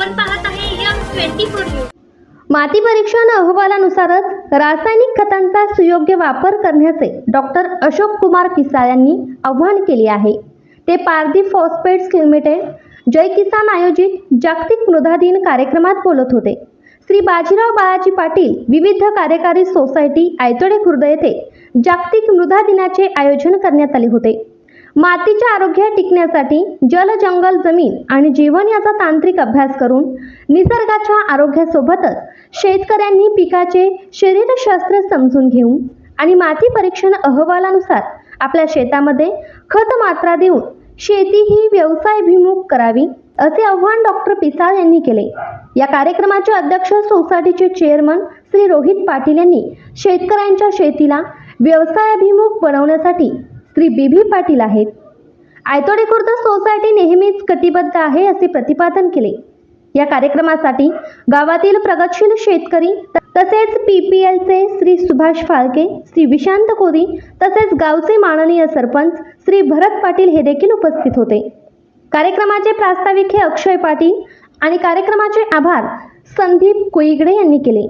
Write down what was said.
आपण पाहत आहे यम ट्वेंटी फोर न्यूज. माती परीक्षण अहवालानुसारच रासायनिक खतांचा सुयोग्य वापर करण्याचे डॉक्टर अशोक कुमार पिसाळ यांनी आव्हान केले आहे. ते पारदी फॉस्फेट्स लिमिटेड जय किसान आयोजित जागतिक मृदा दिन कार्यक्रमात बोलत होते. श्री बाजीराव बाळाजी पाटील विविध कार्यकारी सोसायटी आयतोडे खुर्द येथे जागतिक मृदा दिनाचे आयोजन करण्यात आले होते. मातीचे आरोग्य टिकण्यासाठी जल जंगल जमीन आणि जीवन याचा तांत्रिक अभ्यास करून निसर्गाच्या आरोग्यासोबतच शेतकऱ्यांनी पिकाचे शरीरशास्त्र समजून घेऊन आणि माती परीक्षण अहवालानुसार आपल्या शेतामध्ये खत मात्रा देऊन शेती ही व्यवसायभिमुख करावी असे आव्हान डॉक्टर पिसाळ यांनी केले. या कार्यक्रमाचे अध्यक्ष सोसायटीचे चेअरमन श्री रोहित पाटील यांनी शेतकऱ्यांच्या शेतीला व्यवसायाभिमुख बनवण्यासाठी श्री बी व्ही पाटील आहेत. आयतोडे खुर्द सोसायटी नेहमीच कटिबद्ध आहे असे प्रतिपादन केले. या कार्यक्रमासाठी गावातील प्रगतशील शेतकरी तसेच पी पी एलचे श्री सुभाष फाळके श्री विशांत कोरी तसेच गावचे माननीय सरपंच श्री भरत पाटील हे देखील उपस्थित होते. कार्यक्रमाचे प्रास्ताविक हे अक्षय पाटील आणि कार्यक्रमाचे आभार संदीप कुईगडे यांनी केले.